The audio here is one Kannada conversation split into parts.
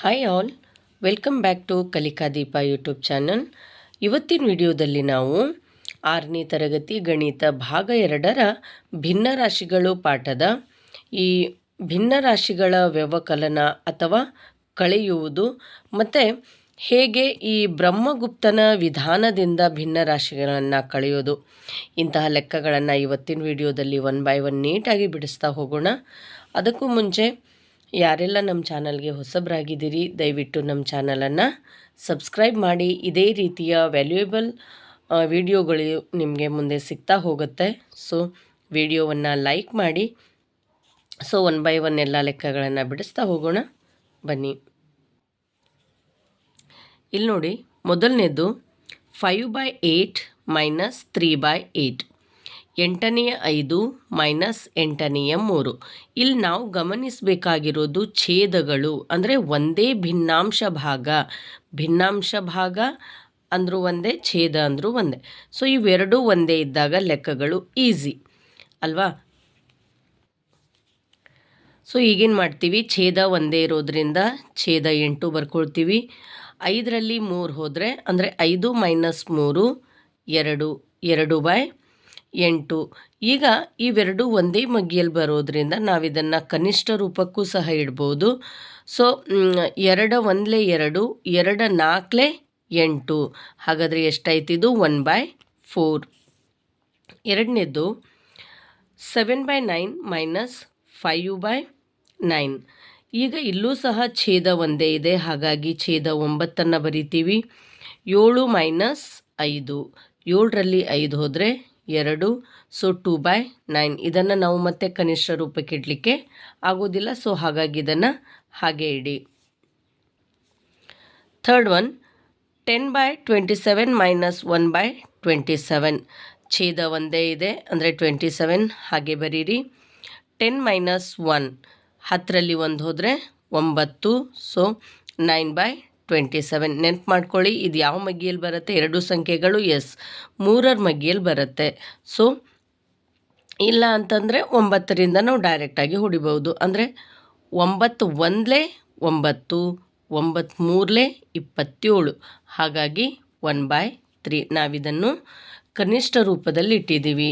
Hi all welcome back to Kalika Deepa YouTube channel ಇವತ್ತಿನ ವಿಡಿಯೋದಲ್ಲಿ ನಾವು ಆರನೇ ತರಗತಿ ಗಣಿತ ಭಾಗ ಎರಡರ ಭಿನ್ನ ರಾಶಿಗಳು ಪಾಠದ ಈ ಭಿನ್ನ ರಾಶಿಗಳ ವ್ಯವಕಲನ ಅಥವಾ ಕಳೆಯುವುದು ಮತ್ತು ಹೇಗೆ ಈ ಬ್ರಹ್ಮಗುಪ್ತನ ವಿಧಾನದಿಂದ ಭಿನ್ನ ರಾಶಿಗಳನ್ನು ಕಳೆಯೋದು. ಇಂತಹ ಲೆಕ್ಕಗಳನ್ನು ಇವತ್ತಿನ ವಿಡಿಯೋದಲ್ಲಿ ಒನ್ ಬೈ ಒನ್ ನೀಟಾಗಿ ಬಿಡಿಸ್ತಾ ಹೋಗೋಣ. ಅದಕ್ಕೂ ಮುಂಚೆ ಯಾರೆಲ್ಲ ನಮ್ಮ ಚಾನಲ್ಗೆ ಹೊಸಬರಾಗಿದ್ದೀರಿ, ದಯವಿಟ್ಟು ನಮ್ಮ ಚಾನಲನ್ನು ಸಬ್ಸ್ಕ್ರೈಬ್ ಮಾಡಿ. ಇದೇ ರೀತಿಯ ವ್ಯಾಲ್ಯೂಯಬಲ್ ವಿಡಿಯೋಗಳು ನಿಮಗೆ ಮುಂದೆ ಸಿಗ್ತಾ ಹೋಗುತ್ತೆ. ಸೊ ವಿಡಿಯೋವನ್ನು ಲೈಕ್ ಮಾಡಿ. ಸೊ ಒನ್ ಬೈ ಒನ್ ಎಲ್ಲ ಲೆಕ್ಕಗಳನ್ನು ಬಿಡಿಸ್ತಾ ಹೋಗೋಣ. ಬನ್ನಿ. ಇಲ್ಲಿ ನೋಡಿ ಮೊದಲನೇದು five by eight minus three by eight ಎಂಟನೆಯ ಐದು ಮೈನಸ್ ಎಂಟನೆಯ ಮೂರು. ಇಲ್ಲಿ ನಾವು ಗಮನಿಸಬೇಕಾಗಿರೋದು ಛೇದಗಳು, ಅಂದರೆ ಒಂದೇ ಭಿನ್ನಾಂಶ ಭಾಗ. ಭಿನ್ನಾಂಶ ಭಾಗ ಅಂದರೂ ಒಂದೇ, ಛೇದ ಅಂದರೂ ಒಂದೇ. ಸೊ ಇವೆರಡೂ ಒಂದೇ ಇದ್ದಾಗ ಲೆಕ್ಕಗಳು ಈಸಿ ಅಲ್ವಾ? ಸೊ ಈಗೇನು ಮಾಡ್ತೀವಿ? ಛೇದ ಒಂದೇ ಇರೋದ್ರಿಂದ ಛೇದ ಎಂಟು ಬರ್ಕೊಳ್ತೀವಿ. ಐದರಲ್ಲಿ ಮೂರು ಹೋದರೆ, ಅಂದರೆ ಐದು ಮೈನಸ್ ಮೂರು, ಎರಡು ಎರಡು ಬೈ ಎಂಟು. ಈಗ ಇವೆರಡು ಒಂದೇ ಮಗ್ಗಿಯಲ್ಲಿ ಬರೋದ್ರಿಂದ ನಾವಿದನ್ನು ಕನಿಷ್ಠ ರೂಪಕ್ಕೂ ಸಹ ಇಡ್ಬೋದು. ಸೊ ಎರಡ ಒಂದಲೇ ಎರಡು, ಎರಡ ನಾಲ್ಕಲೆ ಎಂಟು. ಹಾಗಾದರೆ ಎಷ್ಟಾಯ್ತಿದು ಒನ್ ಬೈ ಫೋರ್. ಎರಡನೇದು, seven by nine minus five by nine. ಈಗ ಇಲ್ಲೂ ಸಹ ಛೇದ ಒಂದೇ ಇದೆ. ಹಾಗಾಗಿ ಛೇದ ಒಂಬತ್ತನ್ನು ಬರಿತೀವಿ. ಏಳು ಮೈನಸ್ ಐದು. ಏಳರಲ್ಲಿ ಐದು ಹೋದರೆ ಎರಡು. ಸೊ ಟೂ ಬೈ ನೈನ್ ಇದನ್ನು ನಾವು ಮತ್ತೆ ಕನಿಷ್ಠ ರೂಪಕ್ಕೆ ಇಡಲಿಕ್ಕೆ ಆಗೋದಿಲ್ಲ. ಸೊ ಹಾಗಾಗಿ ಇದನ್ನು ಹಾಗೆ ಇಡಿ. Third one ten by twenty seven minus one by twenty seven ಛೇದ ಒಂದೇ ಇದೆ, ಅಂದರೆ ಟ್ವೆಂಟಿ ಸೆವೆನ್ ಹಾಗೆ ಬರೀರಿ. ಟೆನ್ ಮೈನಸ್ ಒನ್ ಹತ್ತರಲ್ಲಿ ಒಂದು ಹೋದರೆ ಒಂಬತ್ತು. So nine by twenty seven ನೆನ್ಪು ಮಾಡ್ಕೊಳ್ಳಿ, ಇದು ಯಾವ ಮಗ್ಗಿಯಲ್ಲಿ ಬರುತ್ತೆ? ಎರಡು ಸಂಖ್ಯೆಗಳು ಎಸ್ ಮೂರರ ಮಗ್ಗಿಯಲ್ಲಿ ಬರುತ್ತೆ. ಸೊ ಇಲ್ಲ ಅಂತಂದರೆ ಒಂಬತ್ತರಿಂದ ನಾವು ಡೈರೆಕ್ಟಾಗಿ ಹೊಡಿಬೋದು ಅಂದರೆ ಒಂಬತ್ತು ಒಂದಲೇ ಒಂಬತ್ತು ಒಂಬತ್ತು ಮೂರಲೇ ಇಪ್ಪತ್ತೇಳು. ಹಾಗಾಗಿ ಒನ್ ಬೈ ತ್ರೀ ನಾವಿದನ್ನು ಕನಿಷ್ಠ ರೂಪದಲ್ಲಿ ಇಟ್ಟಿದ್ದೀವಿ.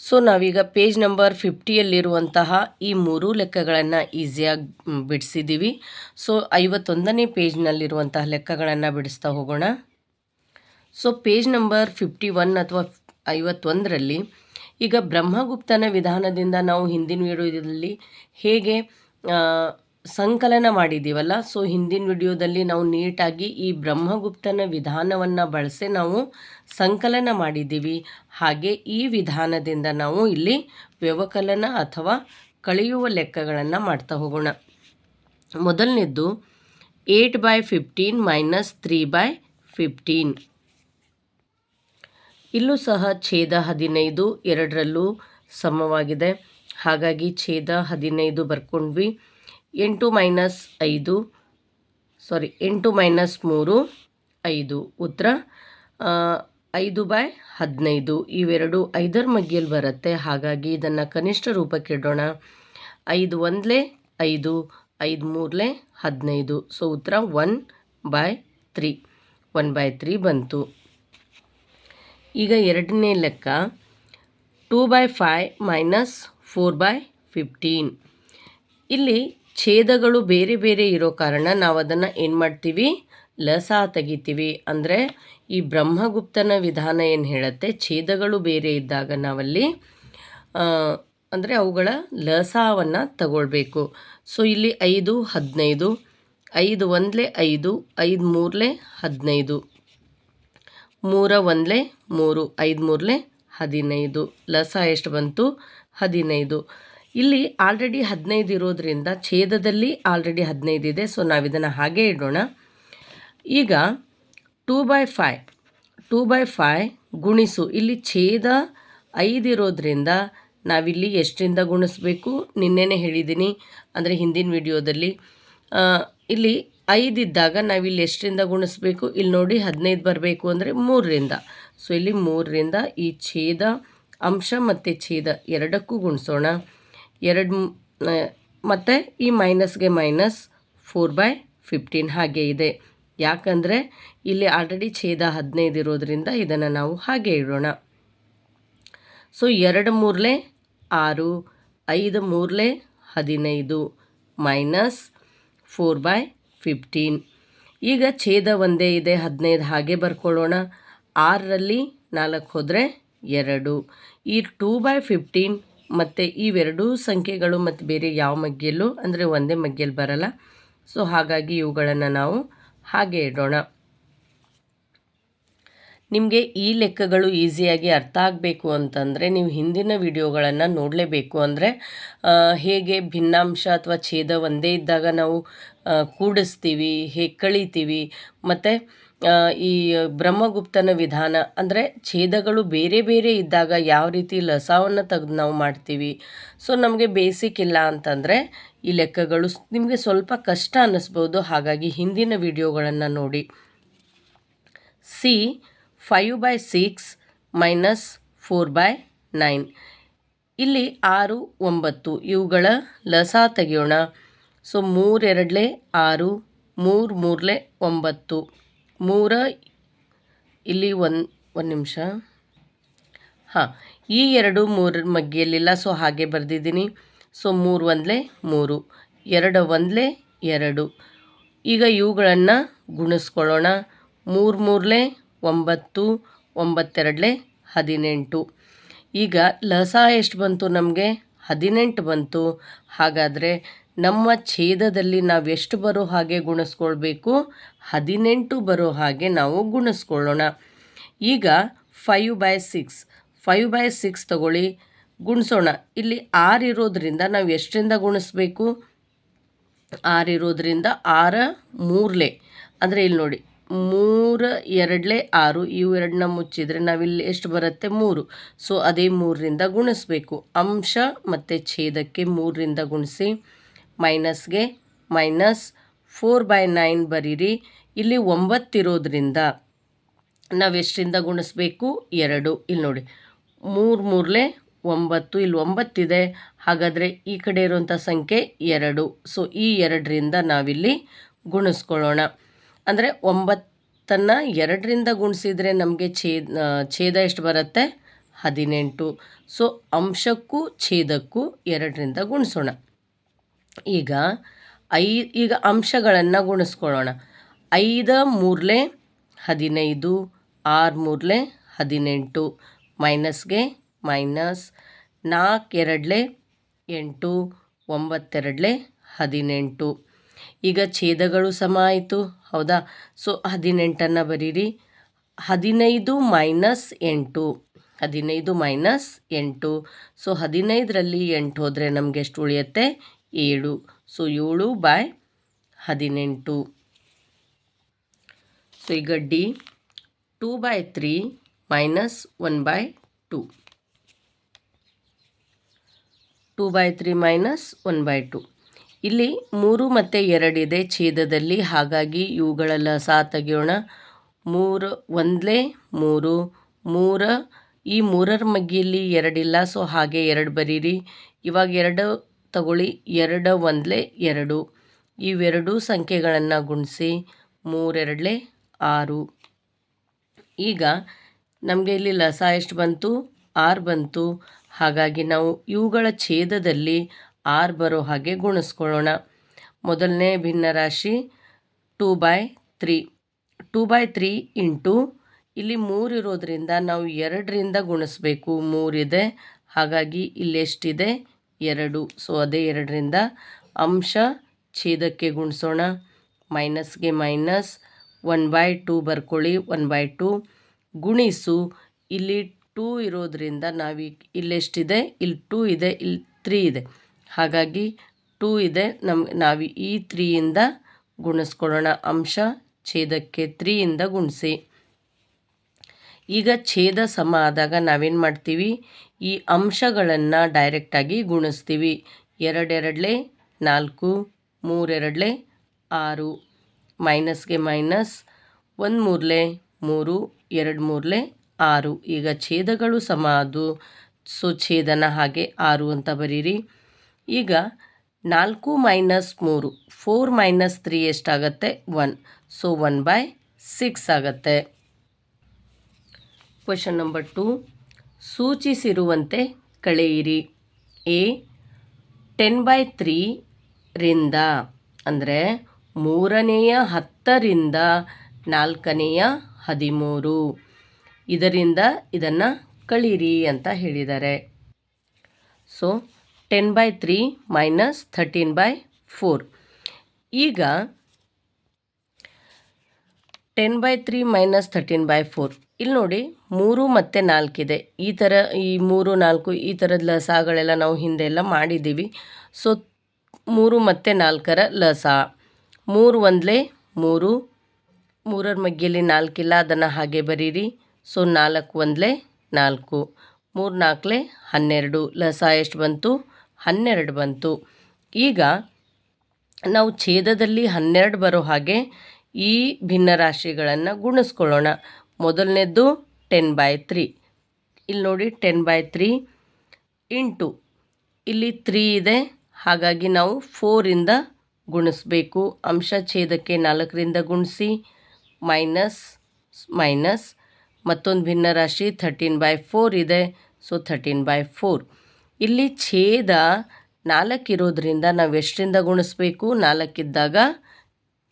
ಸೊ ನಾವೀಗ ಪೇಜ್ ನಂಬರ್ ಫಿಫ್ಟಿಯಲ್ಲಿರುವಂತಹ ಈ ಮೂರು ಲೆಕ್ಕಗಳನ್ನು ಈಸಿಯಾಗಿ ಬಿಡಿಸಿದ್ದೀವಿ ಸೊ ಐವತ್ತೊಂದನೇ ಪೇಜ್ನಲ್ಲಿರುವಂತಹ ಲೆಕ್ಕಗಳನ್ನು ಬಿಡಿಸ್ತಾ ಹೋಗೋಣ. So page number fifty one ಅಥವಾ ಐವತ್ತೊಂದರಲ್ಲಿ ಈಗ ಬ್ರಹ್ಮಗುಪ್ತನ ವಿಧಾನದಿಂದ ನಾವು ಹಿಂದಿನ ವಿಡಿಯೋದಲ್ಲಿ ಹೇಗೆ ಸಂಕಲನ ಮಾಡಿದ್ದೀವಲ್ಲ ಸೊ ಹಿಂದಿನ ವಿಡಿಯೋದಲ್ಲಿ ನಾವು ನೀಟಾಗಿ ಈ ಬ್ರಹ್ಮಗುಪ್ತನ ವಿಧಾನವನ್ನು ಬಳಸಿ ನಾವು ಸಂಕಲನ ಮಾಡಿದ್ದೀವಿ. ಹಾಗೆ ಈ ವಿಧಾನದಿಂದ ನಾವು ಇಲ್ಲಿ ವ್ಯವಕಲನ ಅಥವಾ ಕಳೆಯುವ ಲೆಕ್ಕಗಳನ್ನು ಮಾಡ್ತಾ ಹೋಗೋಣ. ಮೊದಲನೇದ್ದು eight by fifteen minus three by fifteen ಇಲ್ಲೂ ಸಹ ಛೇದ ಹದಿನೈದು, ಎರಡರಲ್ಲೂ ಸಮವಾಗಿದೆ. ಹಾಗಾಗಿ ಛೇದ ಹದಿನೈದು ಬರ್ಕೊಂಡ್ವಿ. ಎಂಟು ಮೈನಸ್ ಐದು ಸಾರಿ ಎಂಟು ಮೈನಸ್ ಮೂರು, ಐದು. ಉತ್ತರ ಐದು ಬೈ ಹದಿನೈದು. ಇವೆರಡು ಐದರ ಮಗ್ಗಿಯಲ್ಲಿ ಬರುತ್ತೆ. ಹಾಗಾಗಿ ಇದನ್ನು ಕನಿಷ್ಠ ರೂಪಕ್ಕೆ ಇಡೋಣ. ಐದು ಒಂದಲೇ ಐದು ಐದು ಮೂರಲೇ ಹದಿನೈದು. ಸೊ ಉತ್ತರ one by three. One by three ಬಂತು. ಈಗ ಎರಡನೇ ಲೆಕ್ಕ. Two by five minus four by fifteen. ಇಲ್ಲಿ ಛೇದಗಳು ಬೇರೆ ಬೇರೆ ಇರೋ ಕಾರಣ ನಾವು ಅದನ್ನು ಏನು ಮಾಡ್ತೀವಿ? ಲಸ ತೆಗಿತೀವಿ. ಅಂದರೆ ಈ ಬ್ರಹ್ಮಗುಪ್ತನ ವಿಧಾನ ಏನು ಹೇಳುತ್ತೆ? ಛೇದಗಳು ಬೇರೆ ಇದ್ದಾಗ ನಾವಲ್ಲಿ ಅಂದರೆ ಅವುಗಳ ಲಸವನ್ನು ತಗೊಳ್ಬೇಕು. ಸೊ ಇಲ್ಲಿ ಐದು, ಹದಿನೈದು, ಐದು ಒಂದಲೇ ಐದು ಐದು ಮೂರಲೇ ಹದಿನೈದು, ಮೂರ ಒಂದಲೇ ಮೂರು, ಐದು ಮೂರಲೇ ಹದಿನೈದು. ಲಸ ಎಷ್ಟು ಬಂತು? ಹದಿನೈದು. ಇಲ್ಲಿ ಆಲ್ರೆಡಿ ಹದಿನೈದು ಇರೋದ್ರಿಂದ ಛೇದದಲ್ಲಿ ಆಲ್ರೆಡಿ ಹದಿನೈದು ಇದೆ. ಸೊ ನಾವು ಇದನ್ನು ಹಾಗೆ ಇಡೋಣ. ಈಗ two by five two by five ಗುಣಿಸು. ಇಲ್ಲಿ ಛೇದ ಐದು ಇರೋದ್ರಿಂದ ನಾವಿಲ್ಲಿ ಎಷ್ಟರಿಂದ ಗುಣಿಸ್ಬೇಕು? ನಿನ್ನೆನೆ ಹೇಳಿದ್ದೀನಿ ಅಂದರೆ ಹಿಂದಿನ ವಿಡಿಯೋದಲ್ಲಿ. ಇಲ್ಲಿ ಐದಿದ್ದಾಗ ನಾವಿಲ್ಲಿ ಎಷ್ಟರಿಂದ ಗುಣಿಸ್ಬೇಕು? ಇಲ್ಲಿ ನೋಡಿ ಹದಿನೈದು ಬರಬೇಕು ಅಂದರೆ ಮೂರರಿಂದ. ಸೊ ಇಲ್ಲಿ ಮೂರರಿಂದ ಈ ಛೇದ ಅಂಶ ಮತ್ತು ಛೇದ ಎರಡಕ್ಕೂ ಗುಣಿಸೋಣ. ಎರಡು ಮತ್ತು ಈ ಮೈನಸ್ಗೆ ಮೈನಸ್ ಫೋರ್ ಬೈ ಫಿಫ್ಟೀನ್ ಹಾಗೆ ಇದೆ. ಯಾಕಂದರೆ ಇಲ್ಲಿ ಆಲ್ರೆಡಿ ಛೇದ ಹದಿನೈದು ಇರೋದ್ರಿಂದ ಇದನ್ನು ನಾವು ಹಾಗೆ ಇಡೋಣ. ಸೊ ಎರಡು ಮೂರಲೆ ಆರು, ಐದು ಮೂರಲೆ ಹದಿನೈದು ಮೈನಸ್ ಫೋರ್ ಬೈ ಫಿಫ್ಟೀನ್. ಈಗ ಛೇದ ಒಂದೇ ಇದೆ, ಹದಿನೈದು ಹಾಗೆ ಬರ್ಕೊಳ್ಳೋಣ. ಆರರಲ್ಲಿ ನಾಲ್ಕು ಹೋದರೆ ಎರಡು. ಈ ಟೂ ಬೈ ಫಿಫ್ಟೀನ್ ಮತ್ತು ಇವೆರಡೂ ಸಂಖ್ಯೆಗಳು ಮತ್ತು ಬೇರೆ ಯಾವ ಮಗ್ಗಿಯಲ್ಲೂ, ಅಂದರೆ ಒಂದೇ ಮಗ್ಗಿಯಲ್ಲಿ ಬರಲ್ಲ. ಸೊ ಹಾಗಾಗಿ ಇವುಗಳನ್ನು ನಾವು ಹಾಗೆ ಇಡೋಣ. ನಿಮಗೆ ಈ ಲೆಕ್ಕಗಳು ಈಸಿಯಾಗಿ ಅರ್ಥ ಆಗಬೇಕು ಅಂತಂದರೆ ನೀವು ಹಿಂದಿನ ವಿಡಿಯೋಗಳನ್ನು ನೋಡಲೇಬೇಕು ಅಂದರೆ ಹೇಗೆ ಭಿನ್ನಾಂಶ ಅಥವಾ ಛೇದ ಒಂದೇ ಇದ್ದಾಗ ನಾವು ಕೂಡಿಸ್ತೀವಿ, ಹೇಗೆ ಕಳಿತೀವಿ, ಮತ್ತು ಈ ಬ್ರಹ್ಮಗುಪ್ತನ ವಿಧಾನ ಅಂದರೆ ಛೇದಗಳು ಬೇರೆ ಬೇರೆ ಇದ್ದಾಗ ಯಾವ ರೀತಿ ಲಸವನ್ನು ತೆಗೆದು ನಾವು ಮಾಡ್ತೀವಿ. ಸೊ ನಮಗೆ ಬೇಸಿಕ್ ಇಲ್ಲ ಅಂತಂದರೆ ಈ ಲೆಕ್ಕಗಳು ನಿಮಗೆ ಸ್ವಲ್ಪ ಕಷ್ಟ ಅನ್ನಿಸ್ಬೋದು ಹಾಗಾಗಿ ಹಿಂದಿನ ವಿಡಿಯೋಗಳನ್ನು ನೋಡಿ. C five by six minus four by nine ಇಲ್ಲಿ ಆರು, ಒಂಬತ್ತು ಇವುಗಳ ಲಸ ತೆಗೆಯೋಣ. ಸೊ ಮೂರೆರಡಲೆ ಆರು, ಮೂರು ಮೂರಲೆ ಒಂಬತ್ತು. ಮೂರ ಇಲ್ಲಿ ಒಂದು ಒಂದು ನಿಮಿಷ. ಹಾಂ, ಈ ಎರಡು ಮೂರ ಮಗ್ಗಿಯಲ್ಲಿಲ್ಲ ಸೊ ಹಾಗೆ ಬರೆದಿದ್ದೀನಿ. ಸೊ ಮೂರು ಒಂದಲೇ ಮೂರು, ಎರಡು ಒಂದಲೇ ಎರಡು. ಈಗ ಇವುಗಳನ್ನು ಗುಣಿಸ್ಕೊಳ್ಳೋಣ. ಮೂರು ಮೂರಲೆ ಒಂಬತ್ತು, ಒಂಬತ್ತೆರಡಲೆ ಹದಿನೆಂಟು. ಈಗ ಲಸ ಎಷ್ಟು ಬಂತು ನಮಗೆ? ಹದಿನೆಂಟು ಬಂತು. ಹಾಗಾದರೆ ನಮ್ಮ ಛೇದದಲ್ಲಿ ನಾವು ಎಷ್ಟು ಬರೋ ಹಾಗೆ ಗುಣಿಸ್ಕೊಳ್ಬೇಕು? ಹದಿನೆಂಟು ಬರೋ ಹಾಗೆ ನಾವು ಗುಣಿಸ್ಕೊಳ್ಳೋಣ. ಈಗ five by six five by six ತಗೊಳ್ಳಿ. ಗುಣಿಸೋಣ. ಇಲ್ಲಿ ಆರು ಇರೋದ್ರಿಂದ ನಾವು ಎಷ್ಟರಿಂದ ಗುಣಿಸ್ಬೇಕು? ಆರು ಇರೋದ್ರಿಂದ ಆರ ಮೂರಲೆ. ಅಂದರೆ ಇಲ್ಲಿ ನೋಡಿ ಮೂರು, ಎರಡಲೇ ಆರು ಇವು ಎರಡನ್ನ ಮುಚ್ಚಿದರೆ ನಾವಿಲ್ಲಿ ಎಷ್ಟು ಬರುತ್ತೆ? ಮೂರು. ಸೊ ಅದೇ ಮೂರರಿಂದ ಗುಣಿಸ್ಬೇಕು. ಅಂಶ ಮತ್ತು ಛೇದಕ್ಕೆ ಮೂರರಿಂದ ಗುಣಿಸಿ ಮೈನಸ್ಗೆ ಮೈನಸ್ ಫೋರ್ ಬೈ ನೈನ್ ಬರೀರಿ. ಇಲ್ಲಿ ಒಂಬತ್ತಿರೋದ್ರಿಂದ ನಾವು ಎಷ್ಟರಿಂದ ಗುಣಿಸ್ಬೇಕು? ಎರಡು. ಇಲ್ಲಿ ನೋಡಿ. ಮೂರು ಮೂರಲೆ ಒಂಬತ್ತು. ಇಲ್ಲಿ ಒಂಬತ್ತಿದೆ. ಹಾಗಾದರೆ ಈ ಕಡೆ ಇರುವಂಥ ಸಂಖ್ಯೆ ಎರಡು. ಸೊ ಈ ಎರಡರಿಂದ ನಾವಿಲ್ಲಿ ಗುಣಿಸ್ಕೊಳ್ಳೋಣ. ಅಂದರೆ ಒಂಬತ್ತನ್ನು ಎರಡರಿಂದ ಗುಣಿಸಿದರೆ ನಮಗೆ ಛೇದ ಛೇದ ಎಷ್ಟು ಬರುತ್ತೆ? ಹದಿನೆಂಟು. ಸೊ ಅಂಶಕ್ಕೂ ಛೇದಕ್ಕೂ ಎರಡರಿಂದ ಗುಣಿಸೋಣ. ಈಗ ಐ, ಈಗ ಅಂಶಗಳನ್ನು ಗುಣಿಸ್ಕೊಳ್ಳೋಣ. ಐದು ಮೂರಲೆ ಹದಿನೈದು, ಆರು ಮೂರಲೆ ಹದಿನೆಂಟು. ಮೈನಸ್ಗೆ ಮೈನಸ್ ನಾಲ್ಕು ಎರಡಲೆ ಎಂಟು, ಒಂಬತ್ತೆರಡಲೆ ಹದಿನೆಂಟು. ಈಗ ಛೇದಗಳು ಸಮ ಆಯಿತು. ಹೌದಾ? ಸೊ ಹದಿನೆಂಟನ್ನು ಬರೀರಿ. ಹದಿನೈದು ಮೈನಸ್ ಎಂಟು. ಹದಿನೈದು ಮೈನಸ್ ಎಂಟು. ಸೊ ಹದಿನೈದರಲ್ಲಿ ಎಂಟು ಹೋದರೆ ನಮಗೆ ಎಷ್ಟು ಉಳಿಯುತ್ತೆ? ಏಳು. ಸೊ ಏಳು ಬೈ ಹದಿನೆಂಟು. ಸೊ ಈಗ D two by three minus one by two two by three minus one by two ಇಲ್ಲಿ ಮೂರು ಮತ್ತು ಎರಡಿದೆ ಛೇದದಲ್ಲಿ. ಹಾಗಾಗಿ ಇವುಗಳೆಲ್ಲ ಸಾ ತೆಗೆಯೋಣ. ಮೂರು ಒಂದಲೇ ಮೂರು, ಮೂರ. ಈ ಮೂರರ ಮಗ್ಗಿಯಲ್ಲಿ ಎರಡಿಲ್ಲ, ಸೊ ಹಾಗೆ ಎರಡು ಬರೀರಿ. ಇವಾಗ ಎರಡು ತಗೊಳ್ಳಿ, ಎರಡು ಒಂದಲೇ ಎರಡು. ಇವೆರಡೂ ಸಂಖ್ಯೆಗಳನ್ನು ಗುಣಿಸಿ ಮೂರೆರಡಲೇ ಆರು. ಈಗ ನಮಗೆ ಇಲ್ಲಿ ಲಸ ಎಷ್ಟು ಬಂತು? ಆರು ಬಂತು. ಹಾಗಾಗಿ ನಾವು ಇವುಗಳ ಛೇದದಲ್ಲಿ ಆರು ಬರೋ ಹಾಗೆ ಗುಣಿಸ್ಕೊಳ್ಳೋಣ. ಮೊದಲನೇ ಭಿನ್ನರಾಶಿ two by three. Two by three into ಇಲ್ಲಿ ಮೂರು ಇರೋದರಿಂದ ನಾವು ಎರಡರಿಂದ ಗುಣಿಸ್ಬೇಕು. ಮೂರಿದೆ ಹಾಗಾಗಿ ಇಲ್ಲಿ ಎಷ್ಟಿದೆ? ಎರಡು. ಸೊ ಅದೇ ಎರಡರಿಂದ ಅಂಶ ಛೇದಕ್ಕೆ ಗುಣಿಸೋಣ. ಮೈನಸ್ಗೆ ಮೈನಸ್, ಒನ್ ಬೈ ಟೂ ಬರ್ಕೊಳ್ಳಿ, ಒನ್ ಬೈ ಟೂ ಗುಣಿಸು. ಇಲ್ಲಿ ಟೂ ಇರೋದರಿಂದ ನಾವೀಗ ಇಲ್ಲೆಷ್ಟಿದೆ ಇಲ್ಲಿ ಟೂ ಇದೆ, ಇಲ್ಲಿ ತ್ರೀ ಇದೆ. ಹಾಗಾಗಿ ಟೂ ಇದೆ. ನಮ್ಗೆ ನಾವು ಈ ತ್ರೀಯಿಂದ ಗುಣಿಸ್ಕೊಳ್ಳೋಣ. ಅಂಶ ಛೇದಕ್ಕೆ ತ್ರೀಯಿಂದ ಗುಣಿಸಿ. ಈಗ ಛೇದ ಸಮ ಆದಾಗ ನಾವೇನು ಮಾಡ್ತೀವಿ? ಈ ಅಂಶಗಳನ್ನು ಡೈರೆಕ್ಟಾಗಿ ಗುಣಿಸ್ತೀವಿ. ಎರಡೆರಡಲೆ ನಾಲ್ಕು, ಮೂರೆರಡಲೆ ಆರು. ಮೈನಸ್ಗೆ ಮೈನಸ್ ಒಂದು ಮೂರಲೆ ಮೂರು ಎರಡು ಮೂರಲೆ ಆರು. ಈಗ ಛೇದಗಳು ಸಮ ಅದು ಸೊ ಛೇದನ ಹಾಗೆ ಆರು ಅಂತ ಬರೀರಿ. ಈಗ ನಾಲ್ಕು ಮೈನಸ್ ಮೂರು, ಫೋರ್ ಮೈನಸ್ ತ್ರೀ ಎಷ್ಟಾಗತ್ತೆ? One. So one by six ಆಗುತ್ತೆ. ಕ್ವೆಶನ್ ನಂಬರ್ ಟು ಸೂಚಿಸಿರುವಂತೆ ಕಳೆಯಿರಿ. ಎ ಟೆನ್ ಬೈ ತ್ರೀರಿಂದ ಅಂದರೆ ಮೂರನೆಯ ಹತ್ತರಿಂದ ನಾಲ್ಕನೆಯ ಹದಿಮೂರು. ಇದರಿಂದ ಇದನ್ನು ಕಳೀರಿ ಅಂತ ಹೇಳಿದ್ದಾರೆ. So ten by three minus thirteen by four ಈಗ ten by three minus thirteen by four ಇಲ್ಲಿ ನೋಡಿ ಮೂರು ಮತ್ತು ನಾಲ್ಕಿದೆ ಈ ಥರ ಈ ಮೂರು, ನಾಲ್ಕು, ಈ ಥರದ ಲಸಾಗಳೆಲ್ಲ ನಾವು ಹಿಂದೆ ಎಲ್ಲ ಮಾಡಿದ್ದೀವಿ. ಸೊ ಮೂರು ಮತ್ತು ನಾಲ್ಕರ ಲಸ. ಮೂರು ಒಂದಲೇ ಮೂರು. ಮೂರರ ಮಗ್ಗಿಯಲ್ಲಿ ನಾಲ್ಕಿಲ್ಲ, ಅದನ್ನು ಹಾಗೆ ಬರೀರಿ. ಸೊ ನಾಲ್ಕು ಒಂದಲೇ ನಾಲ್ಕು. ಮೂರು ನಾಲ್ಕಲೇ ಹನ್ನೆರಡು. ಲಸ ಎಷ್ಟು ಬಂತು? ಹನ್ನೆರಡು ಬಂತು. ಈಗ ನಾವು ಛೇದದಲ್ಲಿ ಹನ್ನೆರಡು ಬರೋ ಹಾಗೆ ಈ ಭಿನ್ನರಾಶಿಗಳನ್ನು ಗುಣಿಸ್ಕೊಳ್ಳೋಣ. ಮೊದಲನೇದ್ದು ಟೆನ್ ಬೈ ತ್ರೀ ಇಲ್ಲಿ ನೋಡಿ ಟೆನ್ ಬೈ ತ್ರೀ ಇಂಟು ಇಲ್ಲಿ ತ್ರೀ ಇದೆ. ಹಾಗಾಗಿ ನಾವು ಫೋರಿಂದ ಗುಣಿಸ್ಬೇಕು. ಅಂಶ ಛೇದಕ್ಕೆ ನಾಲ್ಕರಿಂದ ಗುಣಿಸಿ ಮೈನಸ್ ಮೈನಸ್ ಮತ್ತೊಂದು ಭಿನ್ನರಾಶಿ ಥರ್ಟೀನ್ ಬೈ ಫೋರ್ ಇದೆ. ಸೊ ಥರ್ಟೀನ್ ಬೈ ಫೋರ್ ಇಲ್ಲಿ ಛೇದ ನಾಲ್ಕಿರೋದ್ರಿಂದ ನಾವು ಎಷ್ಟರಿಂದ ಗುಣಿಸ್ಬೇಕು? ನಾಲ್ಕಿದ್ದಾಗ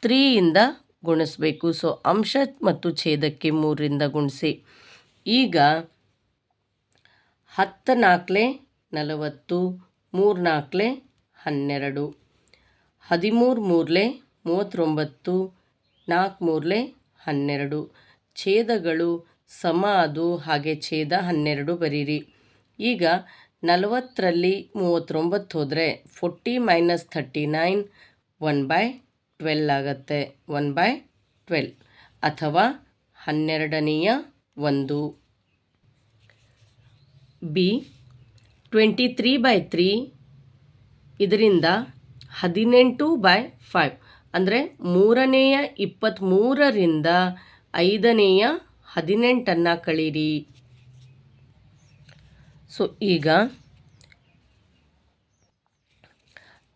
ತ್ರೀಯಿಂದ ಗುಣಿಸ್ಬೇಕು. ಸೊ ಅಂಶ ಮತ್ತು ಛೇದಕ್ಕೆ ಮೂರರಿಂದ ಗುಣಿಸಿ. ಈಗ ಹತ್ತು ನಾಲ್ಕಲೆ ನಲವತ್ತು, ಮೂರು ನಾಲ್ಕಲೆ ಹನ್ನೆರಡು. ಹದಿಮೂರು ಮೂರಲೆ ಮೂವತ್ತೊಂಬತ್ತು ನಾಲ್ಕು ಮೂರಲೆ ಹನ್ನೆರಡು. ಛೇದಗಳು ಸಮ ಅದು, ಹಾಗೆ ಛೇದ ಹನ್ನೆರಡು ಬರೀರಿ. ಈಗ ನಲವತ್ತರಲ್ಲಿ ಮೂವತ್ತೊಂಬತ್ತು ಹೋದರೆ forty minus thirty nine one by twelve ಆಗುತ್ತೆ, ಒನ್ ಬೈ ಟ್ವೆಲ್ ಅಥವಾ ಹನ್ನೆರಡನೆಯ ಒಂದು. B, twenty three by three ಇದರಿಂದ ಹದಿನೆಂಟು ಬೈ ಫೈವ್ ಅಂದರೆ ಮೂರನೆಯ ಇಪ್ಪತ್ತ್ಮೂರರಿಂದ ಐದನೆಯ ಹದಿನೆಂಟನ್ನು ಕಳೀರಿ. ಸೊ ಈಗ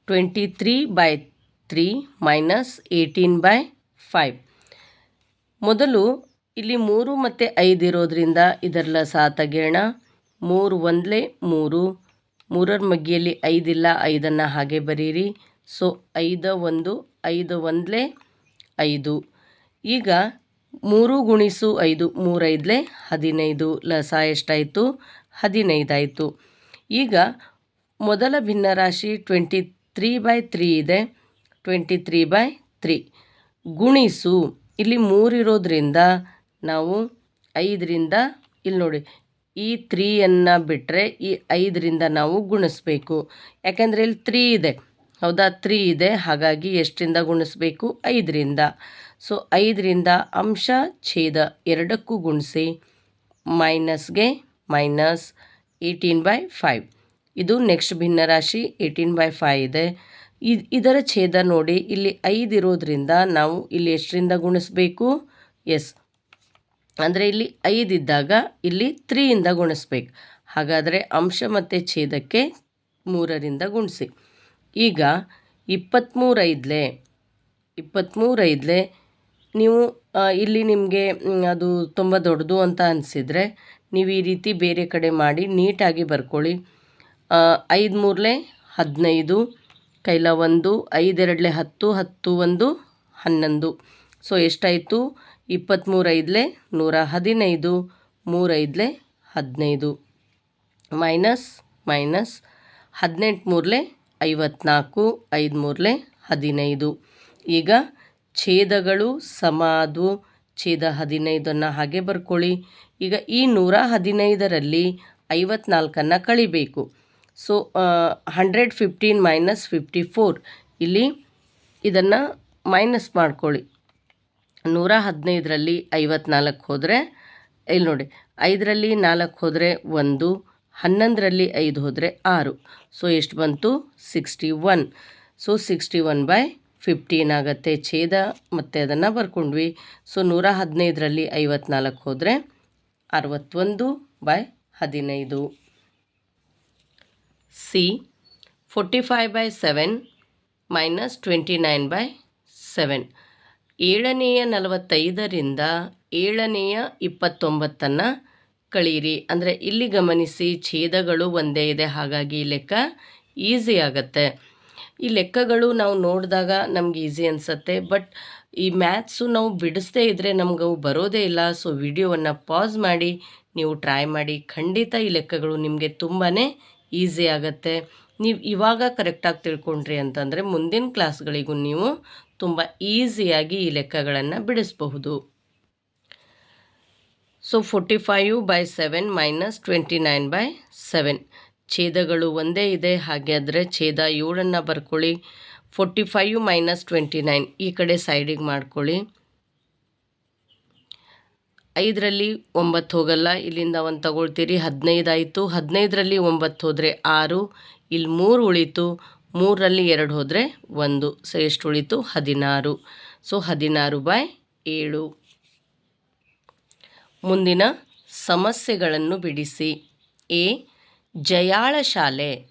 twenty three by three minus eighteen by five ಮೊದಲು ಇಲ್ಲಿ ಮೂರು ಮತ್ತು ಐದು ಇರೋದರಿಂದ ಇದರ ಸಹ ತೆಗೆಯೋಣ ಮೂರು ಒಂದಲೇ ಮೂರು. ಮೂರರ ಮಗ್ಗಿಯಲ್ಲಿ ಐದಿಲ್ಲ ಐದನ್ನು ಹಾಗೆ ಬರೀರಿ. ಸೊ ಐದು ಒಂದು, ಐದು ಒಂದಲೇ ಐದು. ಈಗ ಮೂರು ಗುಣಿಸು ಐದು, ಮೂರೈದಲೇ ಹದಿನೈದು. ಲಸ ಎಷ್ಟಾಯಿತು? ಹದಿನೈದಾಯಿತು. ಈಗ ಮೊದಲ ಭಿನ್ನರಾಶಿ ಟ್ವೆಂಟಿ ತ್ರೀ ಬೈ ತ್ರೀ ಇದೆ. Twenty three by three. ಗುಣಿಸು. ಇಲ್ಲಿ ಮೂರಿರೋದ್ರಿಂದ ನಾವು ಐದರಿಂದ, ಇಲ್ಲಿ ನೋಡಿ, ಈ ತ್ರೀಯನ್ನು ಬಿಟ್ಟರೆ ಈ ಐದರಿಂದ ನಾವು ಗುಣಿಸ್ಬೇಕು. ಯಾಕೆಂದರೆ ಇಲ್ಲಿ ತ್ರೀ ಇದೆ. ಹೌದಾ? ತ್ರೀ ಇದೆ. ಹಾಗಾಗಿ ಎಷ್ಟರಿಂದ ಗುಣಿಸ್ಬೇಕು? ಐದರಿಂದ. ಸೊ, ಐದರಿಂದ ಅಂಶ ಛೇದ ಎರಡಕ್ಕೂ ಗುಣಿಸಿ ಮೈನಸ್ಗೆ ಮೈನಸ್ ಏಯ್ಟೀನ್ ಬೈ ಫೈವ್ ಇದು ನೆಕ್ಸ್ಟ್ ಭಿನ್ನರಾಶಿ ಏಯ್ಟೀನ್ ಬೈ ಫೈವ್ ಇದೆ. ಇದರ ಛೇದ ನೋಡಿ, ಇಲ್ಲಿ ಐದು ಇರೋದ್ರಿಂದ ನಾವು ಇಲ್ಲಿ ಎಷ್ಟರಿಂದ ಗುಣಿಸ್ಬೇಕು? ಎಸ್ ಅಂದರೆ ಇಲ್ಲಿ ಐದು ಇದ್ದಾಗ ಇಲ್ಲಿ ತ್ರೀಯಿಂದ ಗುಣಿಸ್ಬೇಕು. ಹಾಗಾದರೆ ಅಂಶ ಮತ್ತು ಛೇದಕ್ಕೆ ಮೂರರಿಂದ ಗುಣಿಸಿ. ಈಗ ಇಪ್ಪತ್ತ್ಮೂರು ಐದಲೇ ಇಪ್ಪತ್ತ್ಮೂರು ಐದಲೇ ನೀವು ಇಲ್ಲಿ ನಿಮಗೆ ಅದು ತುಂಬ ದೊಡ್ಡದು ಅಂತ ಅನಿಸಿದರೆ ನೀವು ಈ ರೀತಿ ಬೇರೆ ಕಡೆ ಮಾಡಿ ನೀಟಾಗಿ ಬರ್ಕೊಳ್ಳಿ. ಐದು ಮೂರಲೆ ಹದಿನೈದು, ಕೈಲ ಒಂದು, ಐದೆರಡಲೆ ಹತ್ತು ಹತ್ತು ಒಂದು, ಹನ್ನೊಂದು. ಸೊ ಎಷ್ಟಾಯಿತು? ಇಪ್ಪತ್ತ್ಮೂರೈದಲೆ ನೂರ ಹದಿನೈದು, ಮೂರೈದಲೆ ಹದಿನೈದು. ಮೈನಸ್ ಮೈನಸ್ ಹದಿನೆಂಟು ಮೂರಲೆ ಐವತ್ನಾಲ್ಕು, ಐದು ಮೂರಲೆ ಹದಿನೈದು. ಈಗ ಛೇದಗಳು ಸಮ ಆದವು. ಛೇದ ಹದಿನೈದನ್ನು ಹಾಗೆ ಬರ್ಕೊಳ್ಳಿ. ಈಗ ಈ ನೂರ ಹದಿನೈದರಲ್ಲಿ ಐವತ್ನಾಲ್ಕನ್ನು ಕಳಿಬೇಕು. So hundred fifteen minus fifty four ಇಲ್ಲಿ ಇದನ್ನು ಮೈನಸ್ ಮಾಡ್ಕೊಳ್ಳಿ. ನೂರ ಹದಿನೈದರಲ್ಲಿ ಐವತ್ನಾಲ್ಕು ಹೋದರೆ, ಇಲ್ಲಿ ನೋಡಿ, ಐದರಲ್ಲಿ ನಾಲ್ಕು ಹೋದರೆ ಒಂದು, ಹನ್ನೊಂದರಲ್ಲಿ ಐದು ಹೋದರೆ ಆರು. ಸೊ ಎಷ್ಟು ಬಂತು? Sixty one so sixty one by fifteen ಆಗುತ್ತೆ ಛೇದ. ಮತ್ತು ಅದನ್ನು ಬರ್ಕೊಂಡ್ವಿ. ಸೊ ನೂರ ಹದಿನೈದರಲ್ಲಿ ಐವತ್ನಾಲ್ಕು ಹೋದರೆ ಅರವತ್ತೊಂದು ಬೈ ಹದಿನೈದು. C forty five by seven minus twenty nine by seven ಏಳನೆಯ ನಲವತ್ತೈದರಿಂದ ಏಳನೆಯ ಇಪ್ಪತ್ತೊಂಬತ್ತನ್ನು ಕಳೀರಿ. ಅಂದರೆ ಇಲ್ಲಿ ಗಮನಿಸಿ ಛೇದಗಳು ಒಂದೇ ಇದೆ. ಹಾಗಾಗಿ ಈ ಲೆಕ್ಕ ಈಸಿ ಆಗುತ್ತೆ. ಈ ಲೆಕ್ಕಗಳು ನಾವು ನೋಡಿದಾಗ ನಮ್ಗೆ ಈಸಿ ಅನಿಸುತ್ತೆ. ಬಟ್ ಈ ಮ್ಯಾಥ್ಸು ನಾವು ಬಿಡಿಸದೇ ಇದ್ದರೆ ನಮ್ಗೆ ಅವು ಬರೋದೇ ಇಲ್ಲ. ಸೊ ವಿಡಿಯೋವನ್ನು ಪಾಸ್ ಮಾಡಿ, ನೀವು ಟ್ರೈ ಮಾಡಿ, ಖಂಡಿತ ಈ ಲೆಕ್ಕಗಳು ನಿಮಗೆ ತುಂಬಾ ಈಸಿ ಆಗುತ್ತೆ. ನೀವು ಇವಾಗ ಕರೆಕ್ಟಾಗಿ ತಿಳ್ಕೊಂಡ್ರಿ ಅಂತಂದರೆ ಮುಂದಿನ ಕ್ಲಾಸ್ಗಳಿಗೂ ನೀವು ತುಂಬ ಈಸಿಯಾಗಿ ಈ ಲೆಕ್ಕಗಳನ್ನು ಬಿಡಿಸಬಹುದು. So forty five by seven minus twenty nine by seven ಛೇದಗಳು ಒಂದೇ ಇದೆ. ಹಾಗೆ ಆದರೆ ಛೇದ ಏಳನ್ನು ಬರ್ಕೊಳ್ಳಿ. Forty five minus twenty nine. ಈ ಕಡೆ ಸೈಡಿಗೆ ಮಾಡ್ಕೊಳ್ಳಿ. ಐದರಲ್ಲಿ ಒಂಬತ್ತು ಹೋಗಲ್ಲ. ಇಲ್ಲಿಂದ ಒಂದು ತಗೊಳ್ತೀರಿ. ಹದಿನೈದು ಆಯಿತು ಹದಿನೈದರಲ್ಲಿ ಒಂಬತ್ತು ಹೋದರೆ ಆರು. ಇಲ್ಲಿ ಮೂರು ಉಳಿತು. ಮೂರರಲ್ಲಿ ಎರಡು ಹೋದರೆ ಒಂದು. ಸೊ, ಎಷ್ಟು ಉಳಿತು? ಹದಿನಾರು. ಸೊ, ಹದಿನಾರು ಬಾಯ್ ಏಳು. ಮುಂದಿನ ಸಮಸ್ಯೆಗಳನ್ನು ಬಿಡಿಸಿ. ಎ, ಜಯಾಳ ಶಾಲೆ.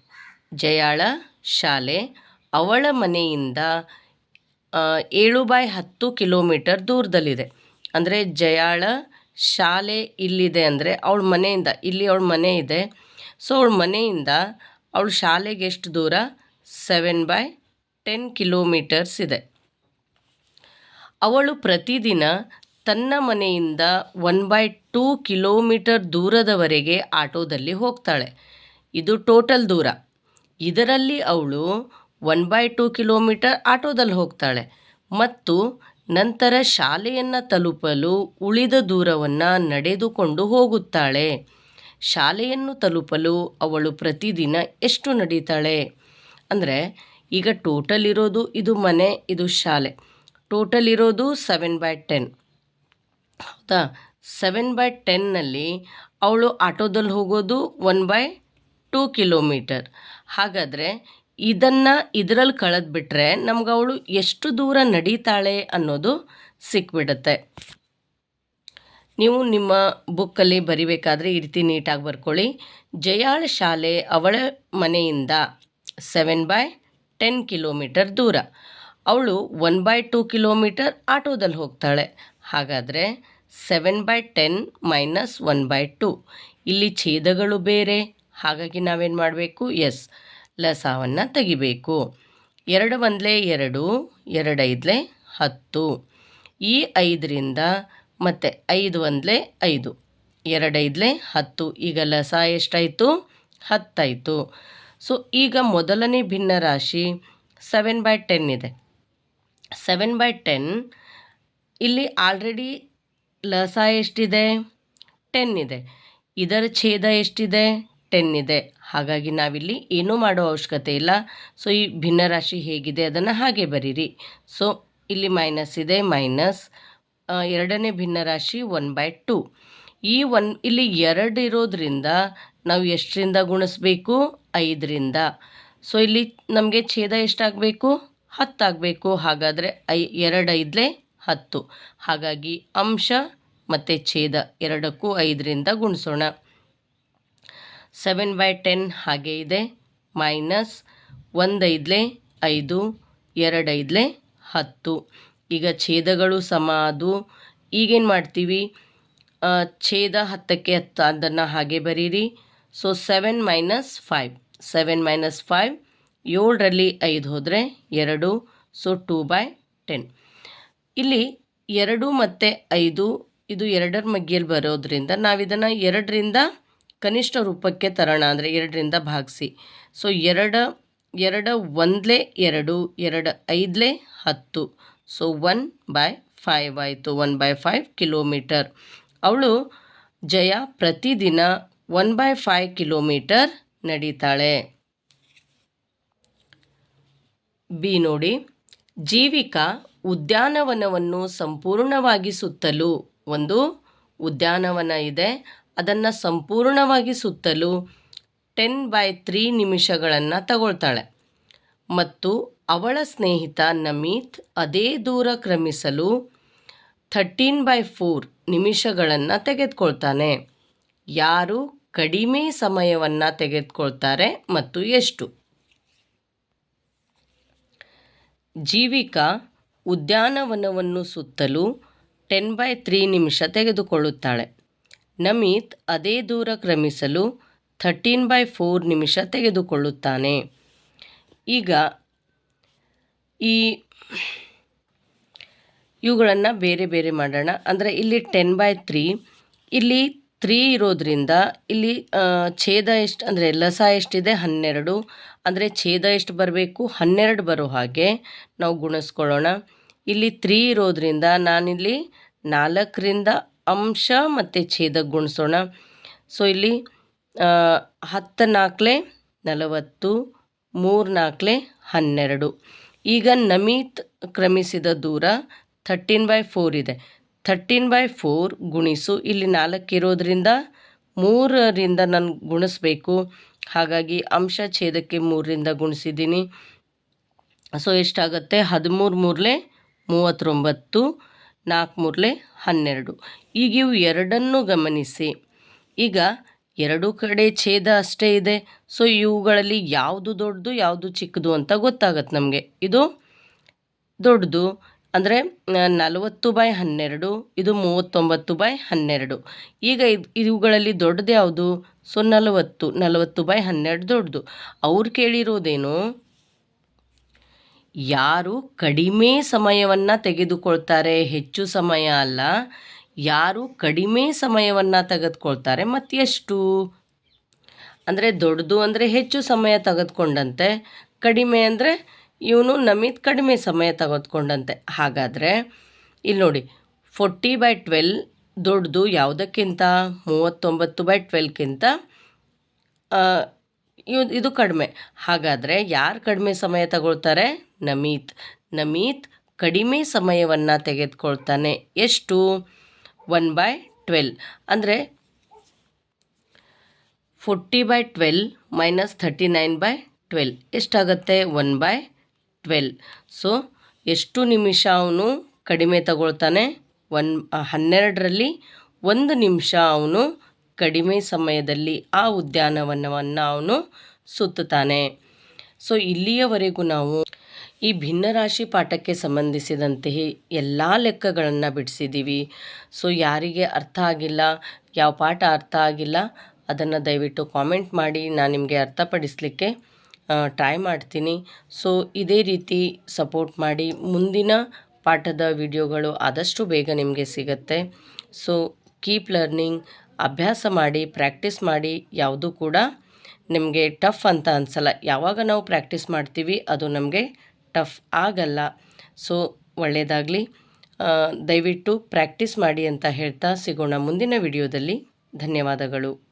ಜಯಾಳ ಶಾಲೆ. ಅವಳ ಮನೆಯಿಂದ ಏಳು ಬೈ ಹತ್ತು ಕಿಲೋಮೀಟರ್ ದೂರದಲ್ಲಿದೆ. ಅಂದರೆ ಜಯಾಳ ಶಾಲೆ ಇಲ್ಲಿದೆ ಅಂದರೆ ಅವಳ ಮನೆಯಿಂದ, ಇಲ್ಲಿ ಅವಳ ಮನೆ ಇದೆ. ಸೊ ಅವಳ ಮನೆಯಿಂದ ಅವಳ ಶಾಲೆಗೆ ಎಷ್ಟು ದೂರ? ಸೆವೆನ್ ಬೈ ಟೆನ್ ಕಿಲೋಮೀಟರ್ಸ್ ಇದೆ. ಅವಳು ಪ್ರತಿದಿನ ತನ್ನ ಮನೆಯಿಂದ ಒನ್ ಬೈ ಟೂ ಕಿಲೋಮೀಟರ್ ದೂರದವರೆಗೆ ಆಟೋದಲ್ಲಿ ಹೋಗ್ತಾಳೆ. ಇದು ಟೋಟಲ್ ದೂರ. ಇದರಲ್ಲಿ ಅವಳು ಒನ್ ಬೈ ಟೂ ಕಿಲೋಮೀಟರ್ ಆಟೋದಲ್ಲಿ ಹೋಗ್ತಾಳೆ. ಮತ್ತು ನಂತರ ಶಾಲೆಯನ್ನು ತಲುಪಲು ಉಳಿದ ದೂರವನ್ನು ನಡೆದುಕೊಂಡು ಹೋಗುತ್ತಾಳೆ. ಶಾಲೆಯನ್ನು ತಲುಪಲು ಅವಳು ಪ್ರತಿದಿನ ಎಷ್ಟು ನಡೀತಾಳೆ? ಅಂದರೆ ಈಗ ಟೋಟಲ್ ಇರೋದು ಇದು ಮನೆ, ಇದು ಶಾಲೆ. ಟೋಟಲ್ ಇರೋದು ಸೆವೆನ್ ಬೈ ಟೆನ್ ಹೌದಾ? ಸೆವೆನ್ ಬೈ ಟೆನ್ನಲ್ಲಿ ಅವಳು ಆಟೋದಲ್ಲಿ ಹೋಗೋದು ಒನ್ ಬೈ ಟೂ ಕಿಲೋಮೀಟರ್. ಹಾಗಾದರೆ ಇದನ್ನು ಇದರಲ್ಲಿ ಕಳೆದ್ಬಿಟ್ರೆ ನಮ್ಗೆ ಅವಳು ಎಷ್ಟು ದೂರ ನಡೀತಾಳೆ ಅನ್ನೋದು ಸಿಕ್ಬಿಡುತ್ತೆ. ನೀವು ನಿಮ್ಮ ಬುಕ್ಕಲ್ಲಿ ಬರಿಬೇಕಾದ್ರೆ ಈ ರೀತಿ ನೀಟಾಗಿ ಬರ್ಕೊಳ್ಳಿ. ಜಯಾಳ ಶಾಲೆ ಅವಳ ಮನೆಯಿಂದ ಸೆವೆನ್ ಬೈ ಟೆನ್ ಕಿಲೋಮೀಟರ್ ದೂರ. ಅವಳು ಒನ್ ಬೈ ಟೂ ಕಿಲೋಮೀಟರ್ ಆಟೋದಲ್ಲಿ ಹೋಗ್ತಾಳೆ. ಹಾಗಾದರೆ seven by ten minus one by two. ಇಲ್ಲಿ ಛೇದಗಳು ಬೇರೆ. ಹಾಗಾಗಿ ನಾವೇನು ಮಾಡಬೇಕು? ಎಸ್. ಲಸವನ್ನು ತೆಗಿಬೇಕು. ಎರಡು ಒಂದಲೇ ಎರಡು ಎರಡು ಐದಲೇ ಹತ್ತು. ಈ ಐದರಿಂದ ಮತ್ತು ಐದು ಒಂದಲೆ ಐದು. ಎರಡು ಐದಲೇ ಹತ್ತು. ಈಗ ಲಸ ಎಷ್ಟಾಯಿತು? ಹತ್ತಾಯಿತು. ಸೊ ಈಗ ಮೊದಲನೇ ಭಿನ್ನ ರಾಶಿ ಸೆವೆನ್ ಬೈ ಟೆನ್ ಇದೆ. ಸೆವೆನ್ ಬೈ ಟೆನ್ ಇಲ್ಲಿ ಆಲ್ರೆಡಿ ಲಸ ಎಷ್ಟಿದೆ? ಟೆನ್ ಇದೆ. ಇದರ ಛೇದ ಎಷ್ಟಿದೆ? ಟೆನ್ ಇದೆ ಹಾಗಾಗಿ ನಾವಿಲ್ಲಿ ಏನೂ ಮಾಡೋ ಅವಶ್ಯಕತೆ ಇಲ್ಲ. ಸೊ, ಈ ಭಿನ್ನರಾಶಿ ಹೇಗಿದೆ ಅದನ್ನು ಹಾಗೆ ಬರೀರಿ. ಸೊ, ಇಲ್ಲಿ ಮೈನಸ್ ಇದೆ ಮೈನಸ್ ಎರಡನೇ ಭಿನ್ನರಾಶಿ ಒನ್ ಬೈ ಟು ಈ ಒನ್ ಇಲ್ಲಿ ಎರಡು ಇರೋದ್ರಿಂದ ನಾವು ಎಷ್ಟರಿಂದ ಗುಣಿಸ್ಬೇಕು? ಐದರಿಂದ. ಸೊ, ಇಲ್ಲಿ ನಮಗೆ ಛೇದ ಎಷ್ಟಾಗಬೇಕು? ಹತ್ತಾಗಬೇಕು ಹಾಗಾದರೆ ಐ, ಎರಡು ಐದಲೇ ಹತ್ತು. ಹಾಗಾಗಿ ಅಂಶ ಮತ್ತು ಛೇದ ಎರಡಕ್ಕೂ ಐದರಿಂದ ಗುಣಿಸೋಣ. ಸೆವೆನ್ ಬೈ ಟೆನ್ ಹಾಗೆ ಇದೆ. ಮೈನಸ್ ಒಂದು ಐದಲೇ ಐದು, ಎರಡು ಐದಲೇ ಹತ್ತು. ಈಗ ಛೇದಗಳು ಸಮ ಅದು. ಈಗೇನು ಮಾಡ್ತೀವಿ? ಛೇದ ಹತ್ತಕ್ಕೆ ಹತ್ತು ಅದನ್ನು ಹಾಗೆ ಬರೀರಿ. So seven minus five seven minus five ಏಳರಲ್ಲಿ ಐದು ಹೋದರೆ ಎರಡು. ಸೊ ಟೂ ಬೈ ಟೆನ್ ಇಲ್ಲಿ ಎರಡು ಮತ್ತು ಐದು, ಇದು ಎರಡರ ಮಗ್ಗಿಯಲ್ಲಿ ಬರೋದ್ರಿಂದ ನಾವಿದನ್ನು ಎರಡರಿಂದ ಕನಿಷ್ಠ ರೂಪಕ್ಕೆ ತರೋಣ ಅಂದರೆ ಎರಡರಿಂದ ಭಾಗಿಸಿ. ಸೊ ಎರಡ ಎರಡ ಒಂದಲೇ ಎರಡು ಎರಡು ಐದಲೇ ಹತ್ತು. ಸೊ ಒನ್ ಬೈ ಫೈವ್ ಆಯಿತು. ಒನ್ ಬೈ ಫೈವ್ ಕಿಲೋಮೀಟರ್ ಅವಳು ಜಯ ಪ್ರತಿದಿನ ಒನ್ ಬೈ ಫೈವ್ ಕಿಲೋಮೀಟರ್ ನಡೀತಾಳೆ. ಬಿ ನೋಡಿ, ಜೀವಿಕಾ ಉದ್ಯಾನವನವನ್ನು ಸಂಪೂರ್ಣವಾಗಿ ಸುತ್ತಲು ಒಂದು ಉದ್ಯಾನವನ ಇದೆ. ಅದನ್ನು ಸಂಪೂರ್ಣವಾಗಿ ಸುತ್ತಲು ಟೆನ್ ಬೈ ತ್ರೀ ನಿಮಿಷಗಳನ್ನು ತಗೊಳ್ತಾಳೆ. ಮತ್ತು ಅವಳ ಸ್ನೇಹಿತ ನಮೀತ್ ಅದೇ ದೂರ ಕ್ರಮಿಸಲು ಥರ್ಟೀನ್ ಬೈ ಫೋರ್ ನಿಮಿಷಗಳನ್ನು ತೆಗೆದುಕೊಳ್ತಾನೆ. ಯಾರು ಕಡಿಮೆ ಸಮಯವನ್ನು ತೆಗೆದುಕೊಳ್ತಾರೆ ಮತ್ತು ಎಷ್ಟು? ಜೀವಿಕಾ ಉದ್ಯಾನವನವನ್ನು ಸುತ್ತಲು ಟೆನ್ ಬೈ ತ್ರೀ ನಿಮಿಷ ತೆಗೆದುಕೊಳ್ಳುತ್ತಾಳೆ. ನಮಿತ್ ಅದೇ ದೂರ ಕ್ರಮಿಸಲು ಥರ್ಟೀನ್ ಬೈ ಫೋರ್ ನಿಮಿಷ ತೆಗೆದುಕೊಳ್ಳುತ್ತಾನೆ. ಈಗ ಈ ಇವುಗಳನ್ನು ಬೇರೆ ಬೇರೆ ಮಾಡೋಣ. ಅಂದರೆ ಇಲ್ಲಿ ಟೆನ್ ಬೈ ತ್ರೀ ಇಲ್ಲಿ ತ್ರೀ ಇರೋದ್ರಿಂದ ಇಲ್ಲಿ ಛೇದ ಎಷ್ಟು, ಅಂದರೆ ಲಸ ಎಷ್ಟಿದೆ? ಹನ್ನೆರಡು. ಅಂದರೆ ಛೇದ ಎಷ್ಟು ಬರಬೇಕು? ಹನ್ನೆರಡು ಬರೋ ಹಾಗೆ ನಾವು ಗುಣಿಸ್ಕೊಳ್ಳೋಣ. ಇಲ್ಲಿ ತ್ರೀ ಇರೋದ್ರಿಂದ ನಾನಿಲ್ಲಿ ನಾಲ್ಕರಿಂದ ಅಂಶ ಮತ್ತು ಛೇದ ಗುಣಿಸೋಣ. ಸೊ ಇಲ್ಲಿ ಹತ್ತು ನಾಲ್ಕಲೆ ನಲವತ್ತು ಮೂರು ನಾಲ್ಕಲೆ ಹನ್ನೆರಡು. ಈಗ ನಮಿತ್ ಕ್ರಮಿಸಿದ ದೂರ ಥರ್ಟೀನ್ ಬೈ ಫೋರ್ ಇದೆ. ಥರ್ಟೀನ್ ಬೈ ಫೋರ್ ಗುಣಿಸು. ಇಲ್ಲಿ ನಾಲ್ಕು ಇರೋದ್ರಿಂದ ಮೂರರಿಂದ ನಾನು ಗುಣಿಸ್ಬೇಕು. ಹಾಗಾಗಿ ಅಂಶ ಛೇದಕ್ಕೆ ಮೂರರಿಂದ ಗುಣಿಸಿದ್ದೀನಿ. ಸೊ ಎಷ್ಟಾಗುತ್ತೆ? ಹದಿಮೂರು ಮೂರಲೆ ಮೂವತ್ತೊಂಬತ್ತು. ನಾಲ್ಕು ಮೂರಲೆ ಹನ್ನೆರಡು. ಈಗ ಇವು ಎರಡನ್ನೂ ಗಮನಿಸಿ. ಈಗ ಎರಡೂ ಕಡೆ ಛೇದ ಅಷ್ಟೇ ಇದೆ. ಸೊ ಇವುಗಳಲ್ಲಿ ಯಾವುದು ದೊಡ್ಡದು, ಯಾವುದು ಚಿಕ್ಕದು ಅಂತ ಗೊತ್ತಾಗತ್ತೆ ನಮಗೆ. ಇದು ದೊಡ್ಡದು. ಅಂದರೆ ನಲವತ್ತು ಬೈ ಹನ್ನೆರಡು, ಇದು ಮೂವತ್ತೊಂಬತ್ತು ಬೈ ಹನ್ನೆರಡು. ಈಗ ಇದು, ಇವುಗಳಲ್ಲಿ ದೊಡ್ಡದು ಯಾವುದು? ಸೊ ನಲವತ್ತು ನಲವತ್ತು ಬೈ ಹನ್ನೆರಡು ದೊಡ್ಡದು. ಅವ್ರು ಕೇಳಿರೋದೇನು? ಯಾರು ಕಡಿಮೆ ಸಮಯವನ್ನು ತೆಗೆದುಕೊಳ್ತಾರೆ ಹೆಚ್ಚು ಸಮಯ ಅಲ್ಲ, ಯಾರು ಕಡಿಮೆ ಸಮಯವನ್ನು ತೆಗೆದುಕೊಳ್ತಾರೆ ಮತ್ತು ಎಷ್ಟು ಅಂದರೆ ದೊಡ್ಡದು ಅಂದರೆ ಹೆಚ್ಚು ಸಮಯ ತೆಗೆದುಕೊಂಡಂತೆ, ಕಡಿಮೆ ಅಂದರೆ ಇವನು ನಮಿತ್ ಕಡಿಮೆ ಸಮಯ ತೆಗೆದುಕೊಂಡಂತೆ. ಹಾಗಾದರೆ ಇಲ್ಲಿ ನೋಡಿ, ಫೋರ್ಟಿ ಬೈ ಟ್ವೆಲ್ ದೊಡ್ಡದು ಯಾವುದಕ್ಕಿಂತ? ಮೂವತ್ತೊಂಬತ್ತು ಬೈ ಟ್ವೆಲ್ಕ್ಕಿಂತ ಇವ್, ಇದು ಕಡಿಮೆ. ಹಾಗಾದರೆ ಯಾರು ಕಡಿಮೆ ಸಮಯ ತಗೊಳ್ತಾರೆ? ನಮೀತ್. ನಮೀತ್ ಕಡಿಮೆ ಸಮಯವನ್ನು ತೆಗೆದುಕೊಳ್ತಾನೆ. ಎಷ್ಟು? ಒನ್ ಬೈ ಟ್ವೆಲ್ ಅಂದರೆ forty by twelve minus thirty nine by twelve ಎಷ್ಟಾಗುತ್ತೆ? ಒನ್ ಬೈ ಟ್ವೆಲ್ ಸೊ ಎಷ್ಟು ನಿಮಿಷ ಅವನು ಕಡಿಮೆ ತಗೊಳ್ತಾನೆ? ಒನ್ ಹನ್ನೆರಡರಲ್ಲಿ ಒಂದು ನಿಮಿಷ ಅವನು ಕಡಿಮೆ ಸಮಯದಲ್ಲಿ ಆ ಉದ್ಯಾನವನವನ್ನು ಅವನು ಸುತ್ತುತ್ತಾನೆ. ಸೊ ಇಲ್ಲಿಯವರೆಗೂ ನಾವು ಈ ಭಿನ್ನರಾಶಿ ಪಾಠಕ್ಕೆ ಸಂಬಂಧಿಸಿದಂತೆ ಎಲ್ಲ ಲೆಕ್ಕಗಳನ್ನು ಬಿಡಿಸಿದ್ದೀವಿ ಸೊ ಯಾರಿಗೆ ಅರ್ಥ ಆಗಿಲ್ಲ, ಯಾವ ಪಾಠ ಅರ್ಥ ಆಗಿಲ್ಲ, ಅದನ್ನು ದಯವಿಟ್ಟು ಕಾಮೆಂಟ್ ಮಾಡಿ, ನಾನು ನಿಮಗೆ ಅರ್ಥಪಡಿಸಲಿಕ್ಕೆ ಟ್ರೈ ಮಾಡ್ತೀನಿ. ಸೊ ಇದೇ ರೀತಿ ಸಪೋರ್ಟ್ ಮಾಡಿ, ಮುಂದಿನ ಪಾಠದ ವಿಡಿಯೋಗಳು ಆದಷ್ಟು ಬೇಗ ನಿಮಗೆ ಸಿಗುತ್ತೆ. ಸೊ ಕೀಪ್ ಲರ್ನಿಂಗ್ ಅಭ್ಯಾಸ ಮಾಡಿ ಪ್ರಾಕ್ಟೀಸ್ ಮಾಡಿ, ಯಾವುದೂ ಕೂಡ ನಿಮಗೆ ಟಫ್ ಅಂತ ಅನಿಸಲ್ಲ. ಯಾವಾಗ ನಾವು ಪ್ರಾಕ್ಟೀಸ್ ಮಾಡ್ತೀವಿ, ಅದು ನಮಗೆ ಟಫ್ ಆಗಲ್ಲ. ಸೊ ಒಳ್ಳೆಯದಾಗಲಿ ದಯವಿಟ್ಟು ಪ್ರ್ಯಾಕ್ಟೀಸ್ ಮಾಡಿ ಅಂತ ಹೇಳ್ತಾ ಸಿಗೋಣ ಮುಂದಿನ ವಿಡಿಯೋದಲ್ಲಿ. ಧನ್ಯವಾದಗಳು.